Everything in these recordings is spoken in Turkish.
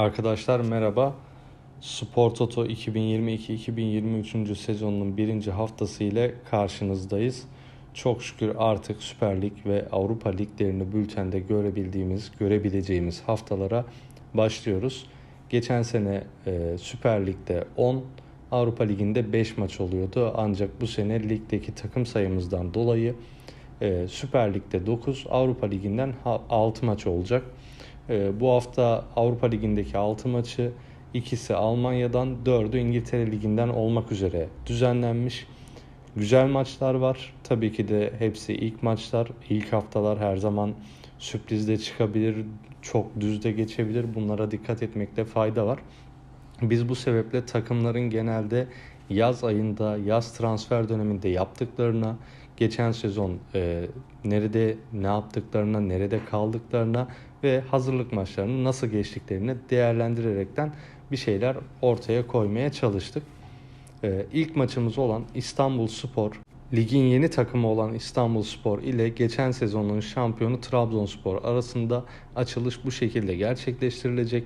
Arkadaşlar merhaba. Spor Toto 2022-2023. sezonunun birinci haftası ile karşınızdayız. Çok şükür artık Süper Lig ve Avrupa Liglerini bültende görebildiğimiz, görebileceğimiz haftalara başlıyoruz. Geçen sene e, Süper Lig'de 10, Avrupa Ligi'nde 5 maç oluyordu. Ancak bu sene ligdeki takım sayımızdan dolayı e, Süper Lig'de 9, Avrupa Ligi'nden 6 maç olacak. Ee, bu hafta Avrupa Ligi'ndeki 6 maçı ikisi Almanya'dan 4'ü İngiltere Ligi'nden olmak üzere düzenlenmiş. Güzel maçlar var. Tabii ki de hepsi ilk maçlar. ilk haftalar her zaman sürpriz de çıkabilir, çok düz de geçebilir. Bunlara dikkat etmekte fayda var. Biz bu sebeple takımların genelde yaz ayında, yaz transfer döneminde yaptıklarına, geçen sezon e, nerede ne yaptıklarına, nerede kaldıklarına ve hazırlık maçlarını nasıl geçtiklerini değerlendirerekten bir şeyler ortaya koymaya çalıştık. E, ilk maçımız olan İstanbul Spor, ligin yeni takımı olan İstanbul Spor ile geçen sezonun şampiyonu Trabzonspor arasında açılış bu şekilde gerçekleştirilecek.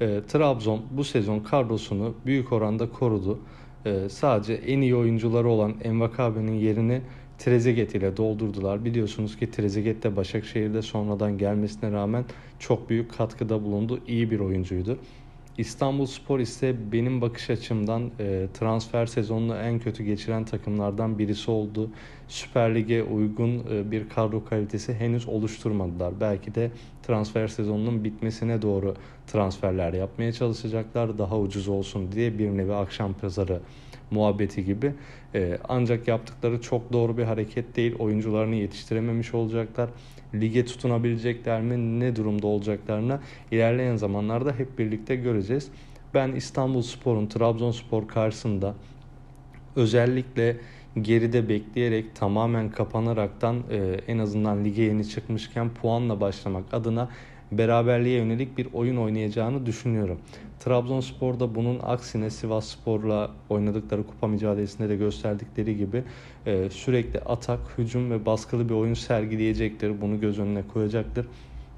E, Trabzon bu sezon kadrosunu büyük oranda korudu. E, sadece en iyi oyuncuları olan Envakabe'nin yerini Trezeguet ile doldurdular. Biliyorsunuz ki Trezeguet de Başakşehir'de sonradan gelmesine rağmen çok büyük katkıda bulundu. İyi bir oyuncuydu. İstanbul Spor ise benim bakış açımdan e, transfer sezonunu en kötü geçiren takımlardan birisi oldu. Süper Lig'e uygun e, bir kadro kalitesi henüz oluşturmadılar. Belki de transfer sezonunun bitmesine doğru transferler yapmaya çalışacaklar. Daha ucuz olsun diye bir nevi akşam pazarı muhabbeti gibi. E, ancak yaptıkları çok doğru bir hareket değil. Oyuncularını yetiştirememiş olacaklar. Lige tutunabilecekler mi, ne durumda olacaklarını ilerleyen zamanlarda hep birlikte göreceğiz. Ben İstanbul Spor'un Trabzonspor karşısında özellikle geride bekleyerek tamamen kapanaraktan e, en azından lige yeni çıkmışken puanla başlamak adına beraberliğe yönelik bir oyun oynayacağını düşünüyorum. Trabzonspor da bunun aksine Sivas Spor'la oynadıkları kupa mücadelesinde de gösterdikleri gibi e, sürekli atak, hücum ve baskılı bir oyun sergileyecektir. Bunu göz önüne koyacaktır.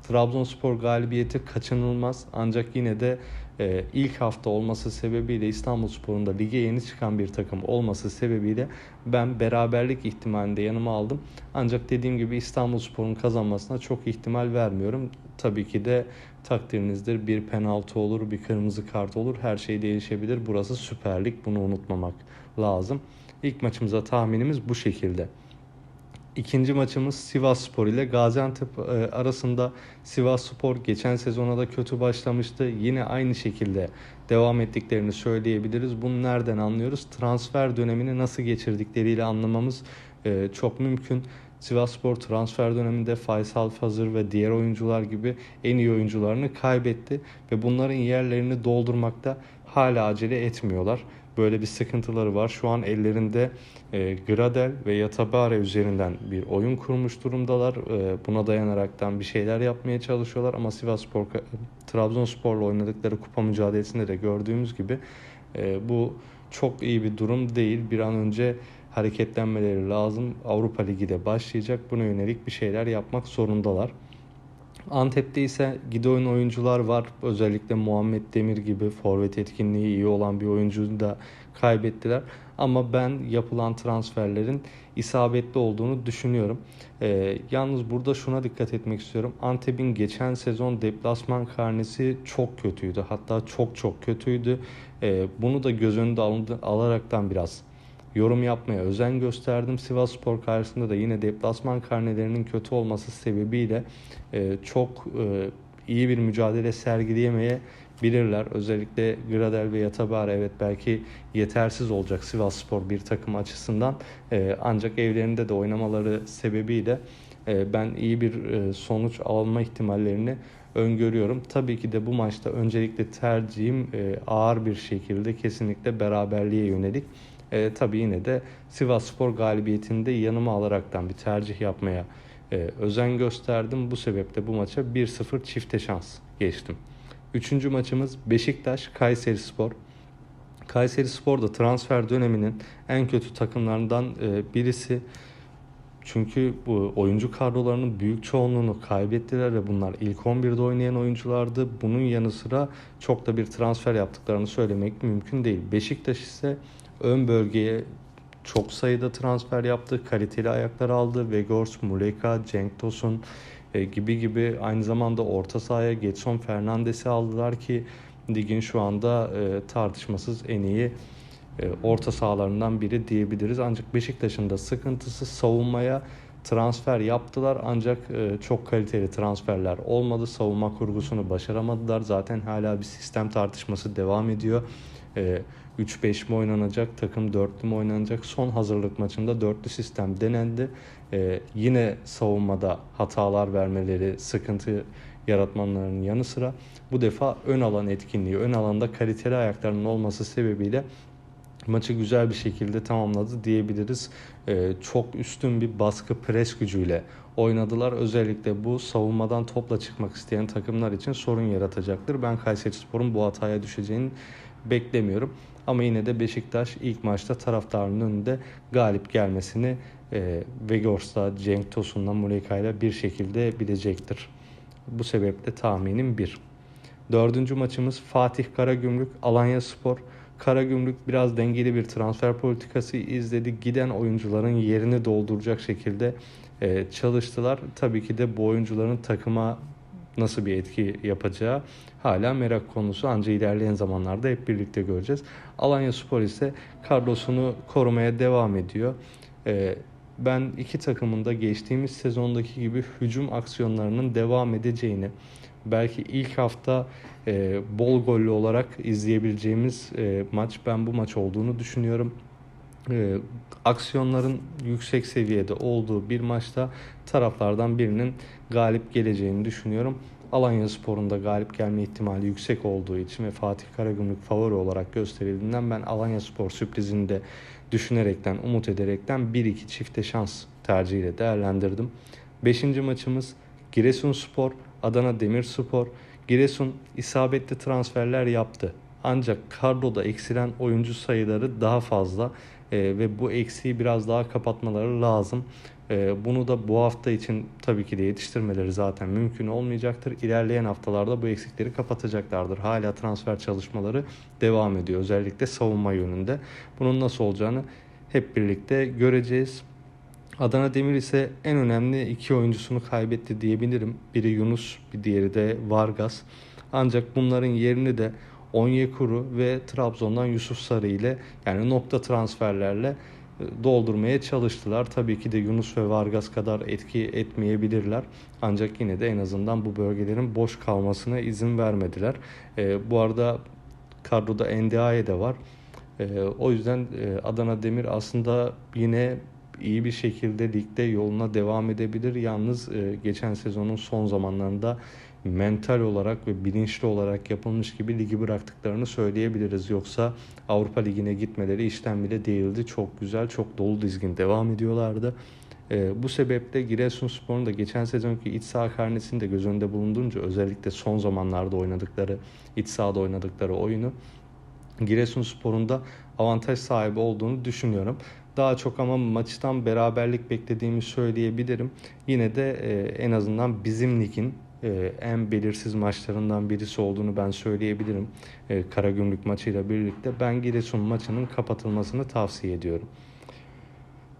Trabzonspor galibiyeti kaçınılmaz ancak yine de e, ilk hafta olması sebebiyle İstanbulspor'un da lige yeni çıkan bir takım olması sebebiyle ben beraberlik ihtimalinde yanıma aldım. Ancak dediğim gibi İstanbulspor'un kazanmasına çok ihtimal vermiyorum. Tabii ki de takdirinizdir bir penaltı olur, bir kırmızı kart olur. Her şey değişebilir. Burası Süper Lig. Bunu unutmamak lazım. İlk maçımıza tahminimiz bu şekilde. İkinci maçımız Sivas Spor ile Gaziantep e, arasında Sivas Spor geçen sezona da kötü başlamıştı. Yine aynı şekilde devam ettiklerini söyleyebiliriz. Bunu nereden anlıyoruz? Transfer dönemini nasıl geçirdikleriyle anlamamız e, çok mümkün. Sivasspor transfer döneminde Faysal Fazır ve diğer oyuncular gibi en iyi oyuncularını kaybetti ve bunların yerlerini doldurmakta hala acele etmiyorlar. Böyle bir sıkıntıları var. Şu an ellerinde e, Gradel ve Yatabare üzerinden bir oyun kurmuş durumdalar. E, buna dayanaraktan bir şeyler yapmaya çalışıyorlar ama Sivasspor Trabzonspor'la oynadıkları kupa mücadelesinde de gördüğümüz gibi e, bu çok iyi bir durum değil. Bir an önce hareketlenmeleri lazım. Avrupa Ligi de başlayacak. Buna yönelik bir şeyler yapmak zorundalar. Antep'te ise gidoyun oyuncular var. Özellikle Muhammed Demir gibi forvet etkinliği iyi olan bir oyuncuyu da kaybettiler. Ama ben yapılan transferlerin isabetli olduğunu düşünüyorum. Ee, yalnız burada şuna dikkat etmek istiyorum. Antep'in geçen sezon deplasman karnesi çok kötüydü. Hatta çok çok kötüydü. Ee, bunu da göz önünde alaraktan biraz yorum yapmaya özen gösterdim. Sivas Spor karşısında da yine deplasman karnelerinin kötü olması sebebiyle e, çok e, iyi bir mücadele sergileyemeye bilirler. Özellikle Gradel ve Yatabar evet belki yetersiz olacak Sivas Spor bir takım açısından. E, ancak evlerinde de oynamaları sebebiyle e, ben iyi bir e, sonuç alma ihtimallerini öngörüyorum. Tabii ki de bu maçta öncelikle tercihim e, ağır bir şekilde kesinlikle beraberliğe yönelik. E, tabii yine de Sivas Spor galibiyetinde yanıma alaraktan bir tercih yapmaya e, özen gösterdim. Bu sebeple bu maça 1-0 çifte şans geçtim. Üçüncü maçımız Beşiktaş Kayseri Spor. Kayseri Spor da transfer döneminin en kötü takımlarından e, birisi Çünkü bu oyuncu kadrolarının büyük çoğunluğunu kaybettiler ve bunlar ilk 11'de oynayan oyunculardı. Bunun yanı sıra çok da bir transfer yaptıklarını söylemek mümkün değil. Beşiktaş ise ön bölgeye çok sayıda transfer yaptı. Kaliteli ayaklar aldı. Vegors, Muleka, Cenk Tosun e, gibi gibi aynı zamanda orta sahaya Getson Fernandes'i aldılar ki ligin şu anda e, tartışmasız en iyi e, orta sahalarından biri diyebiliriz. Ancak Beşiktaş'ın da sıkıntısı savunmaya transfer yaptılar ancak e, çok kaliteli transferler olmadı. Savunma kurgusunu başaramadılar. Zaten hala bir sistem tartışması devam ediyor. 3-5 mi oynanacak, takım 4'lü mü oynanacak? Son hazırlık maçında dörtlü sistem denendi. Yine savunmada hatalar vermeleri, sıkıntı yaratmanlarının yanı sıra bu defa ön alan etkinliği, ön alanda kaliteli ayaklarının olması sebebiyle maçı güzel bir şekilde tamamladı diyebiliriz. Ee, çok üstün bir baskı pres gücüyle oynadılar. Özellikle bu savunmadan topla çıkmak isteyen takımlar için sorun yaratacaktır. Ben Kayserispor'un bu hataya düşeceğini beklemiyorum. Ama yine de Beşiktaş ilk maçta taraftarının önünde galip gelmesini e, Vegors'ta, Cenk Tosun'la, Muleka ile bir şekilde bilecektir. Bu sebeple tahminim 1. Dördüncü maçımız Fatih Karagümrük Alanya Spor. Karagümrük biraz dengeli bir transfer politikası izledi. Giden oyuncuların yerini dolduracak şekilde e, çalıştılar. Tabii ki de bu oyuncuların takıma nasıl bir etki yapacağı hala merak konusu ancak ilerleyen zamanlarda hep birlikte göreceğiz. Alanya Spor ise kadrosunu korumaya devam ediyor. E, ben iki takımın da geçtiğimiz sezondaki gibi hücum aksiyonlarının devam edeceğini, belki ilk hafta e, bol gollü olarak izleyebileceğimiz e, maç ben bu maç olduğunu düşünüyorum. E, aksiyonların yüksek seviyede olduğu bir maçta taraflardan birinin galip geleceğini düşünüyorum. Alanya Spor'un da galip gelme ihtimali yüksek olduğu için ve Fatih Karagümrük favori olarak gösterildiğinden ben Alanya Spor sürprizini de düşünerekten, umut ederekten 1-2 çifte şans tercihiyle değerlendirdim. Beşinci maçımız Giresunspor, Adana Demirspor. Giresun isabetli transferler yaptı. Ancak kadroda eksilen oyuncu sayıları daha fazla e, ve bu eksiği biraz daha kapatmaları lazım. E, bunu da bu hafta için tabii ki de yetiştirmeleri zaten mümkün olmayacaktır. İlerleyen haftalarda bu eksikleri kapatacaklardır. Hala transfer çalışmaları devam ediyor. Özellikle savunma yönünde. Bunun nasıl olacağını hep birlikte göreceğiz. Adana Demir ise en önemli iki oyuncusunu kaybetti diyebilirim. Biri Yunus, bir diğeri de Vargas. Ancak bunların yerini de Onyekuru ve Trabzon'dan Yusuf Sarı ile yani nokta transferlerle e, doldurmaya çalıştılar. Tabii ki de Yunus ve Vargas kadar etki etmeyebilirler. Ancak yine de en azından bu bölgelerin boş kalmasına izin vermediler. E, bu arada kadroda NDA'ye de var. E, o yüzden e, Adana Demir aslında yine iyi bir şekilde ligde yoluna devam edebilir. Yalnız e, geçen sezonun son zamanlarında mental olarak ve bilinçli olarak yapılmış gibi ligi bıraktıklarını söyleyebiliriz. Yoksa Avrupa Ligi'ne gitmeleri işten bile değildi. Çok güzel, çok dolu dizgin devam ediyorlardı. E, bu sebeple Giresunspor'un da geçen sezonki iç saha karnesini de göz önünde bulundurunca özellikle son zamanlarda oynadıkları, iç sahada oynadıkları oyunu Giresunspor'un da avantaj sahibi olduğunu düşünüyorum. Daha çok ama maçtan beraberlik beklediğimi söyleyebilirim. Yine de e, en azından bizim ligin e, en belirsiz maçlarından birisi olduğunu ben söyleyebilirim. E, Karagümrük maçıyla birlikte ben Giresun maçının kapatılmasını tavsiye ediyorum.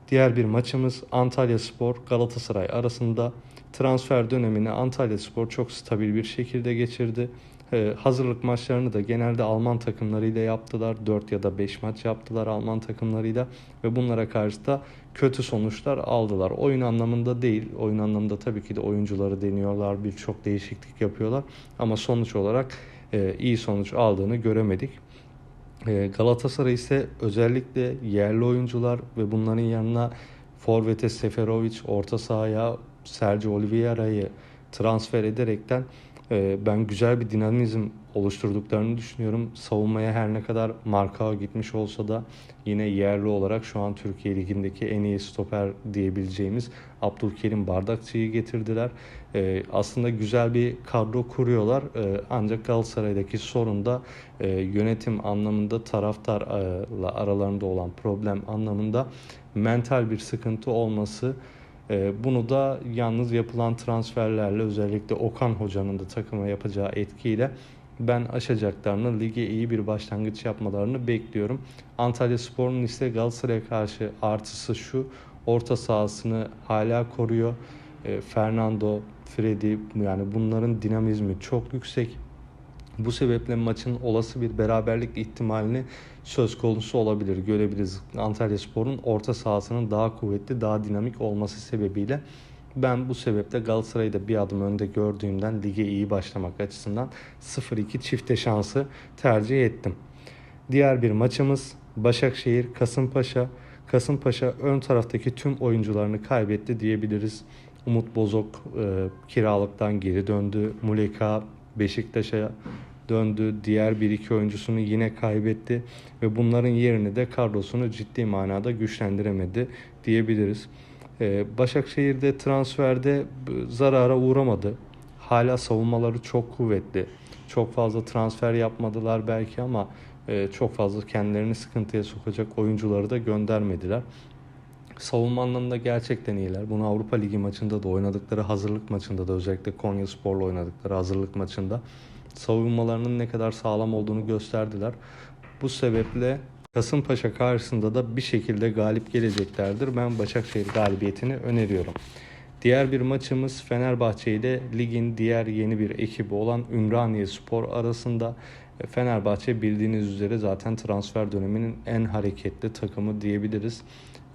Diğer bir maçımız Antalya Spor Galatasaray arasında transfer dönemini Antalya Spor çok stabil bir şekilde geçirdi. Ee, hazırlık maçlarını da genelde Alman takımlarıyla yaptılar. 4 ya da 5 maç yaptılar Alman takımlarıyla ve bunlara karşı da kötü sonuçlar aldılar. Oyun anlamında değil. Oyun anlamında tabii ki de oyuncuları deniyorlar. Birçok değişiklik yapıyorlar. Ama sonuç olarak e, iyi sonuç aldığını göremedik. E, Galatasaray ise özellikle yerli oyuncular ve bunların yanına Forvet'e Seferovic, orta sahaya Sergio Oliveira'yı transfer ederekten ben güzel bir dinamizm oluşturduklarını düşünüyorum. Savunmaya her ne kadar Markao gitmiş olsa da yine yerli olarak şu an Türkiye Ligi'ndeki en iyi stoper diyebileceğimiz Abdülkerim Bardakçı'yı getirdiler. Ee, aslında güzel bir kadro kuruyorlar. Ee, ancak Galatasaray'daki sorun da e, yönetim anlamında taraftarla aralarında olan problem anlamında mental bir sıkıntı olması bunu da yalnız yapılan transferlerle özellikle Okan Hoca'nın da takıma yapacağı etkiyle ben aşacaklarını, lige iyi bir başlangıç yapmalarını bekliyorum. Antalya Spor'un ise Galatasaray'a karşı artısı şu, orta sahasını hala koruyor. E, Fernando, Freddy yani bunların dinamizmi çok yüksek. Bu sebeple maçın olası bir beraberlik ihtimalini söz konusu olabilir. Görebiliriz Antalya Spor'un orta sahasının daha kuvvetli, daha dinamik olması sebebiyle ben bu sebeple Galatasaray'ı da bir adım önde gördüğümden lige iyi başlamak açısından 0-2 çifte şansı tercih ettim. Diğer bir maçımız Başakşehir Kasımpaşa. Kasımpaşa ön taraftaki tüm oyuncularını kaybetti diyebiliriz. Umut Bozok e, kiralıktan geri döndü. Muleka Beşiktaş'a döndü. Diğer bir iki oyuncusunu yine kaybetti ve bunların yerini de kadrosunu ciddi manada güçlendiremedi diyebiliriz. Ee, Başakşehir'de transferde zarara uğramadı. Hala savunmaları çok kuvvetli. Çok fazla transfer yapmadılar belki ama e, çok fazla kendilerini sıkıntıya sokacak oyuncuları da göndermediler. Savunma anlamında gerçekten iyiler. Bunu Avrupa Ligi maçında da oynadıkları hazırlık maçında da özellikle Konya Spor'la oynadıkları hazırlık maçında savunmalarının ne kadar sağlam olduğunu gösterdiler. Bu sebeple Kasımpaşa karşısında da bir şekilde galip geleceklerdir. Ben Başakşehir galibiyetini öneriyorum. Diğer bir maçımız Fenerbahçe ile ligin diğer yeni bir ekibi olan Ümraniye Spor arasında. Fenerbahçe bildiğiniz üzere zaten transfer döneminin en hareketli takımı diyebiliriz.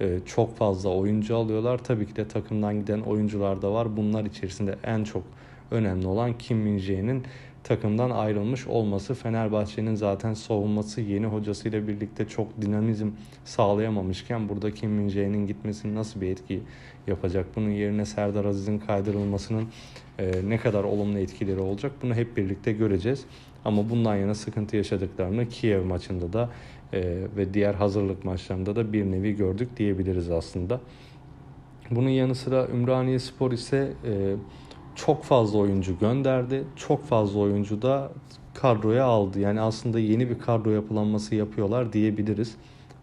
Ee, çok fazla oyuncu alıyorlar. Tabii ki de takımdan giden oyuncular da var. Bunlar içerisinde en çok önemli olan Kim Min takımdan ayrılmış olması Fenerbahçe'nin zaten savunması yeni hocasıyla birlikte çok dinamizm sağlayamamışken burada Kim Min gitmesinin nasıl bir etki yapacak? Bunun yerine Serdar Aziz'in kaydırılmasının e, ne kadar olumlu etkileri olacak? Bunu hep birlikte göreceğiz. Ama bundan yana sıkıntı yaşadıklarını Kiev maçında da e, ve diğer hazırlık maçlarında da bir nevi gördük diyebiliriz aslında. Bunun yanı sıra Ümraniye Spor ise e, çok fazla oyuncu gönderdi. Çok fazla oyuncu da kadroya aldı. Yani aslında yeni bir kadro yapılanması yapıyorlar diyebiliriz.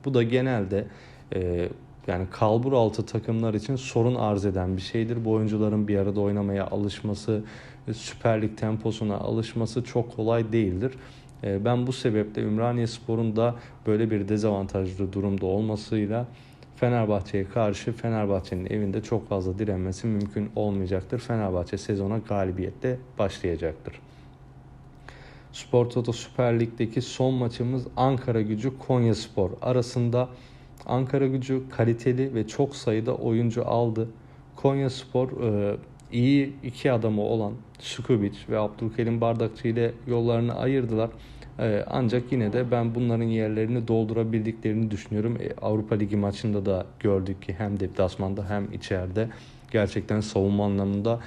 Bu da genelde e, yani kalbur altı takımlar için sorun arz eden bir şeydir. Bu oyuncuların bir arada oynamaya alışması, Süper Lig temposuna alışması çok kolay değildir. E, ben bu sebeple Ümraniye Spor'un da böyle bir dezavantajlı durumda olmasıyla Fenerbahçe'ye karşı Fenerbahçe'nin evinde çok fazla direnmesi mümkün olmayacaktır. Fenerbahçe sezona galibiyetle başlayacaktır. Spor Toto Süper Lig'deki son maçımız Ankara Gücü Konya Spor arasında Ankara Gücü kaliteli ve çok sayıda oyuncu aldı. Konya Spor e, iyi iki adamı olan Sukubic ve Abdülkerim Bardakçı ile yollarını ayırdılar. Ee, ancak yine de ben bunların yerlerini doldurabildiklerini düşünüyorum. E, Avrupa Ligi maçında da gördük ki hem deplasmanda hem içeride gerçekten savunma anlamında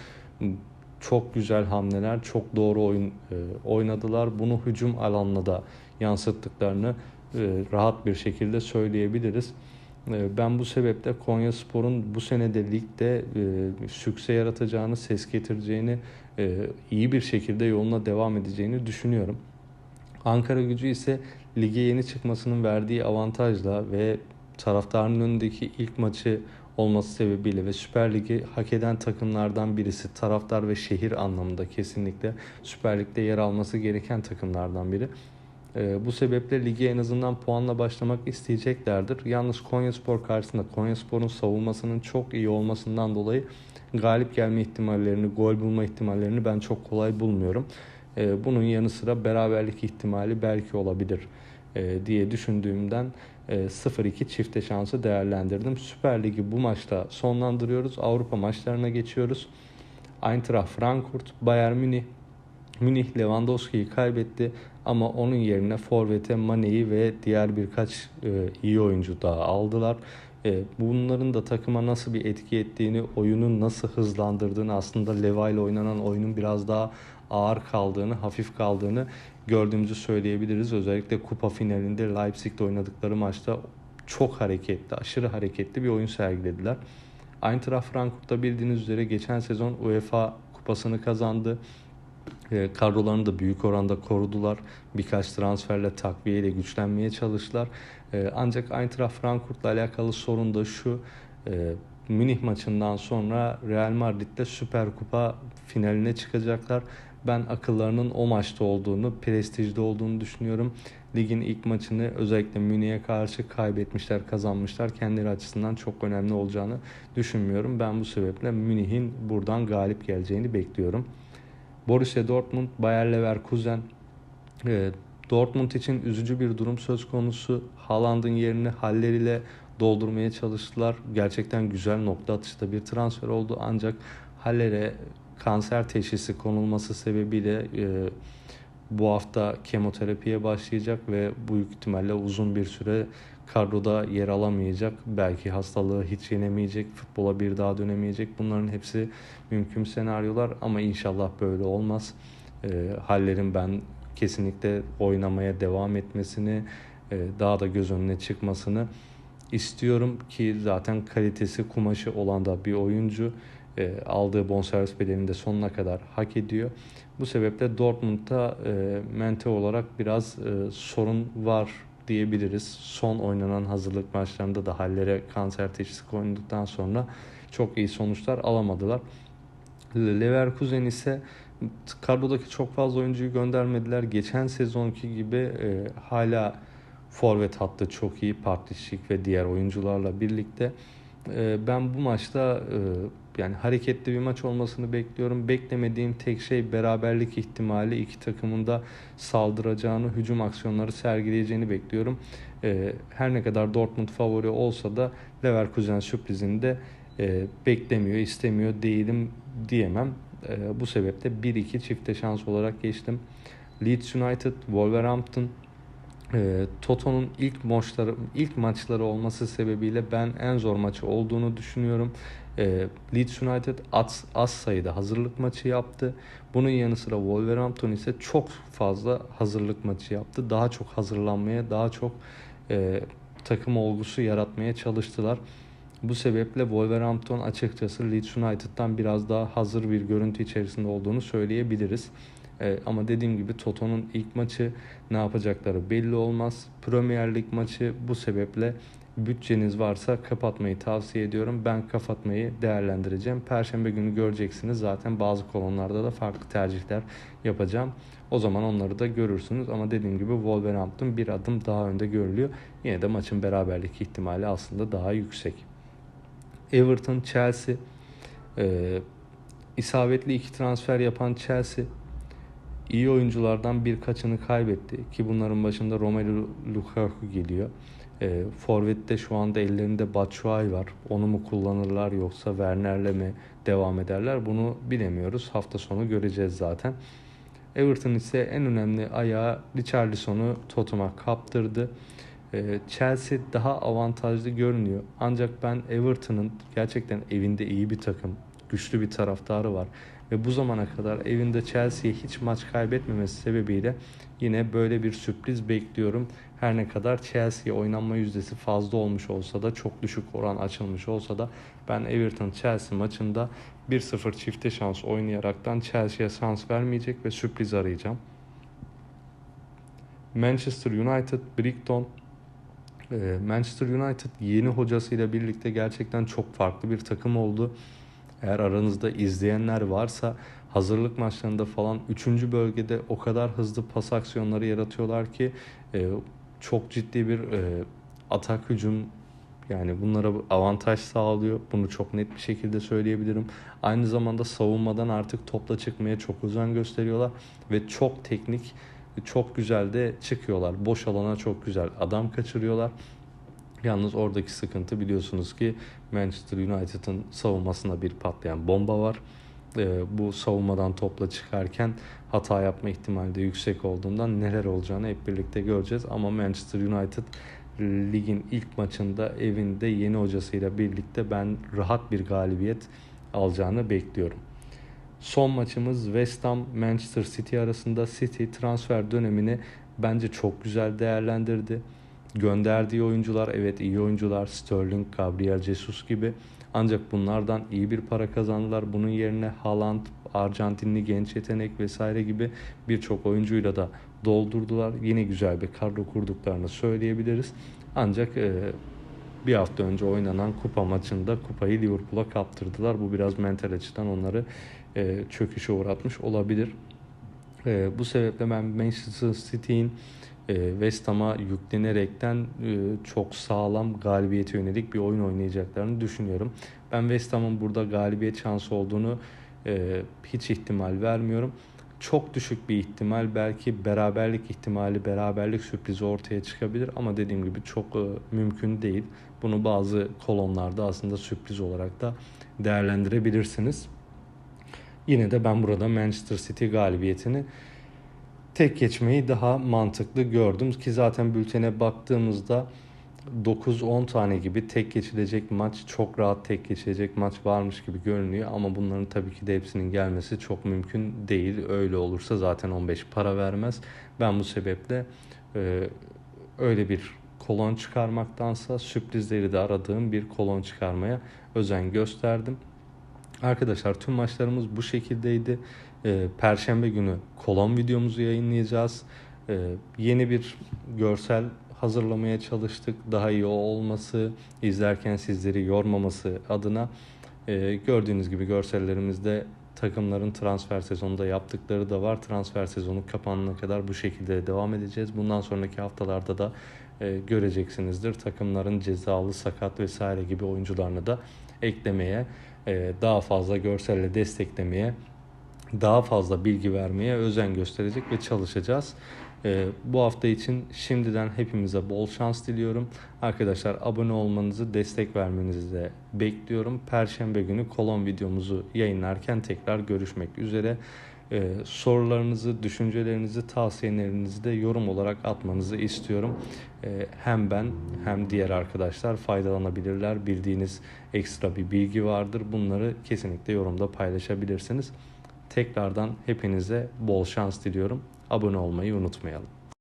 çok güzel hamleler, çok doğru oyun e, oynadılar. Bunu hücum alanına da yansıttıklarını e, rahat bir şekilde söyleyebiliriz. Ben bu sebeple Konya Spor'un bu senede ligde e, sükse yaratacağını, ses getireceğini, iyi bir şekilde yoluna devam edeceğini düşünüyorum. Ankara gücü ise lige yeni çıkmasının verdiği avantajla ve taraftarın önündeki ilk maçı olması sebebiyle ve Süper Lig'i hak eden takımlardan birisi taraftar ve şehir anlamında kesinlikle Süper Lig'de yer alması gereken takımlardan biri. E, bu sebeple lige en azından puanla başlamak isteyeceklerdir. Yalnız Konyaspor karşısında Konyaspor'un savunmasının çok iyi olmasından dolayı galip gelme ihtimallerini, gol bulma ihtimallerini ben çok kolay bulmuyorum. Ee, bunun yanı sıra beraberlik ihtimali belki olabilir e, diye düşündüğümden 0-2 e, çifte şansı değerlendirdim. Süper Ligi bu maçta sonlandırıyoruz. Avrupa maçlarına geçiyoruz. Eintracht Frankfurt, Bayern Münih Münih Lewandowski'yi kaybetti ama onun yerine Forvet'e Mane'yi ve diğer birkaç e, iyi oyuncu daha aldılar. bunların da takıma nasıl bir etki ettiğini, oyunun nasıl hızlandırdığını aslında Leva ile oynanan oyunun biraz daha ağır kaldığını, hafif kaldığını gördüğümüzü söyleyebiliriz. Özellikle kupa finalinde Leipzig'te oynadıkları maçta çok hareketli, aşırı hareketli bir oyun sergilediler. Eintracht Frankfurt'ta bildiğiniz üzere geçen sezon UEFA kupasını kazandı. E, kadrolarını da büyük oranda korudular. Birkaç transferle takviyeyle güçlenmeye çalıştılar. E, ancak Eintracht Frankfurt'la alakalı sorun da şu. E, Münih maçından sonra Real Madrid'de Süper Kupa finaline çıkacaklar. Ben akıllarının o maçta olduğunu, prestijde olduğunu düşünüyorum. Ligin ilk maçını özellikle Münih'e karşı kaybetmişler, kazanmışlar. Kendileri açısından çok önemli olacağını düşünmüyorum. Ben bu sebeple Münih'in buradan galip geleceğini bekliyorum. Borussia Dortmund, Bayer Leverkusen. E, Dortmund için üzücü bir durum söz konusu. Haaland'ın yerini halleriyle doldurmaya çalıştılar. Gerçekten güzel nokta atışta bir transfer oldu. Ancak Haller'e kanser teşhisi konulması sebebiyle e, bu hafta kemoterapiye başlayacak ve büyük ihtimalle uzun bir süre kadroda yer alamayacak. Belki hastalığı hiç yenemeyecek, futbola bir daha dönemeyecek. Bunların hepsi mümkün senaryolar ama inşallah böyle olmaz. E, Haller'in ben kesinlikle oynamaya devam etmesini, e, daha da göz önüne çıkmasını istiyorum ki zaten kalitesi kumaşı olan da bir oyuncu e, aldığı bonservis bedelini de sonuna kadar hak ediyor. Bu sebeple Dortmund'da e, mente olarak biraz e, sorun var diyebiliriz. Son oynanan hazırlık maçlarında da hallere kanser teşhisi koyulduktan sonra çok iyi sonuçlar alamadılar. Leverkusen ise kadrodaki çok fazla oyuncuyu göndermediler. Geçen sezonki gibi e, hala forvet hattı çok iyi Partişik ve diğer oyuncularla birlikte. E, ben bu maçta e, yani hareketli bir maç olmasını bekliyorum. Beklemediğim tek şey beraberlik ihtimali iki takımın da saldıracağını, hücum aksiyonları sergileyeceğini bekliyorum. E, her ne kadar Dortmund favori olsa da Leverkusen sürprizini de e, beklemiyor, istemiyor değilim diyemem. E, bu sebeple 1-2 çifte şans olarak geçtim. Leeds United, Wolverhampton, e, Toto'nun ilk maçları ilk maçları olması sebebiyle ben en zor maçı olduğunu düşünüyorum. E, Leeds United az, az sayıda hazırlık maçı yaptı. Bunun yanı sıra Wolverhampton ise çok fazla hazırlık maçı yaptı. Daha çok hazırlanmaya, daha çok e, takım olgusu yaratmaya çalıştılar. Bu sebeple Wolverhampton açıkçası Leeds United'dan biraz daha hazır bir görüntü içerisinde olduğunu söyleyebiliriz. Ee, ama dediğim gibi Toto'nun ilk maçı ne yapacakları belli olmaz. Premier Lig maçı bu sebeple bütçeniz varsa kapatmayı tavsiye ediyorum. Ben kapatmayı değerlendireceğim. Perşembe günü göreceksiniz. Zaten bazı kolonlarda da farklı tercihler yapacağım. O zaman onları da görürsünüz. Ama dediğim gibi Wolverhampton bir adım daha önde görülüyor. Yine de maçın beraberlik ihtimali aslında daha yüksek. Everton, Chelsea. E, isabetli iki transfer yapan Chelsea iyi oyunculardan birkaçını kaybetti ki bunların başında Romelu Lukaku geliyor. E, Forvet'te şu anda ellerinde Batshuayi var. Onu mu kullanırlar yoksa Werner'le mi devam ederler? Bunu bilemiyoruz. Hafta sonu göreceğiz zaten. Everton ise en önemli ayağı Richarlison'u Tottenham'a kaptırdı. Ee, Chelsea daha avantajlı görünüyor. Ancak ben Everton'ın gerçekten evinde iyi bir takım, güçlü bir taraftarı var. Ve bu zamana kadar evinde Chelsea'ye hiç maç kaybetmemesi sebebiyle yine böyle bir sürpriz bekliyorum. Her ne kadar Chelsea'ye oynanma yüzdesi fazla olmuş olsa da çok düşük oran açılmış olsa da ben Everton Chelsea maçında 1-0 çifte şans oynayaraktan Chelsea'ye şans vermeyecek ve sürpriz arayacağım. Manchester United, Brighton, ee, Manchester United yeni hocasıyla birlikte gerçekten çok farklı bir takım oldu. Eğer aranızda izleyenler varsa hazırlık maçlarında falan 3. bölgede o kadar hızlı pas aksiyonları yaratıyorlar ki e, çok ciddi bir e, atak hücum yani bunlara avantaj sağlıyor. Bunu çok net bir şekilde söyleyebilirim. Aynı zamanda savunmadan artık topla çıkmaya çok özen gösteriyorlar ve çok teknik çok güzel de çıkıyorlar. Boş alana çok güzel adam kaçırıyorlar. Yalnız oradaki sıkıntı biliyorsunuz ki Manchester United'ın savunmasında bir patlayan bomba var. Ee, bu savunmadan topla çıkarken hata yapma ihtimali de yüksek olduğundan neler olacağını hep birlikte göreceğiz. Ama Manchester United ligin ilk maçında evinde yeni hocasıyla birlikte ben rahat bir galibiyet alacağını bekliyorum. Son maçımız West Ham Manchester City arasında City transfer dönemini bence çok güzel değerlendirdi. Gönderdiği oyuncular evet iyi oyuncular Sterling, Gabriel Jesus gibi ancak bunlardan iyi bir para kazandılar. Bunun yerine Haaland, Arjantinli genç yetenek vesaire gibi birçok oyuncuyla da doldurdular. Yine güzel bir kadro kurduklarını söyleyebiliriz. Ancak e, bir hafta önce oynanan kupa maçında kupayı Liverpool'a kaptırdılar. Bu biraz mental açıdan onları e, çöküşe uğratmış olabilir. E, bu sebeple ben Manchester City'in West Ham'a yüklenerekten e, çok sağlam galibiyete yönelik bir oyun oynayacaklarını düşünüyorum. Ben West Ham'ın burada galibiyet şansı olduğunu e, hiç ihtimal vermiyorum. Çok düşük bir ihtimal belki beraberlik ihtimali, beraberlik sürprizi ortaya çıkabilir ama dediğim gibi çok mümkün değil. Bunu bazı kolonlarda aslında sürpriz olarak da değerlendirebilirsiniz. Yine de ben burada Manchester City galibiyetini tek geçmeyi daha mantıklı gördüm ki zaten bültene baktığımızda 9-10 tane gibi tek geçilecek maç çok rahat tek geçilecek maç varmış gibi görünüyor ama bunların tabii ki de hepsinin gelmesi çok mümkün değil. Öyle olursa zaten 15 para vermez. Ben bu sebeple e, öyle bir kolon çıkarmaktansa sürprizleri de aradığım bir kolon çıkarmaya özen gösterdim. Arkadaşlar tüm maçlarımız bu şekildeydi. Ee, Perşembe günü kolon videomuzu yayınlayacağız. Ee, yeni bir görsel hazırlamaya çalıştık. Daha iyi olması, izlerken sizleri yormaması adına. Ee, gördüğünüz gibi görsellerimizde takımların transfer sezonunda yaptıkları da var. Transfer sezonu kapanana kadar bu şekilde devam edeceğiz. Bundan sonraki haftalarda da e, göreceksinizdir. Takımların cezalı, sakat vesaire gibi oyuncularını da eklemeye, e, daha fazla görselle desteklemeye, daha fazla bilgi vermeye özen gösterecek ve çalışacağız. Ee, bu hafta için şimdiden hepimize bol şans diliyorum. Arkadaşlar abone olmanızı, destek vermenizi de bekliyorum. Perşembe günü kolon videomuzu yayınlarken tekrar görüşmek üzere. Ee, sorularınızı, düşüncelerinizi, tavsiyelerinizi de yorum olarak atmanızı istiyorum. Ee, hem ben hem diğer arkadaşlar faydalanabilirler. Bildiğiniz ekstra bir bilgi vardır. Bunları kesinlikle yorumda paylaşabilirsiniz. Tekrardan hepinize bol şans diliyorum. Abone olmayı unutmayalım.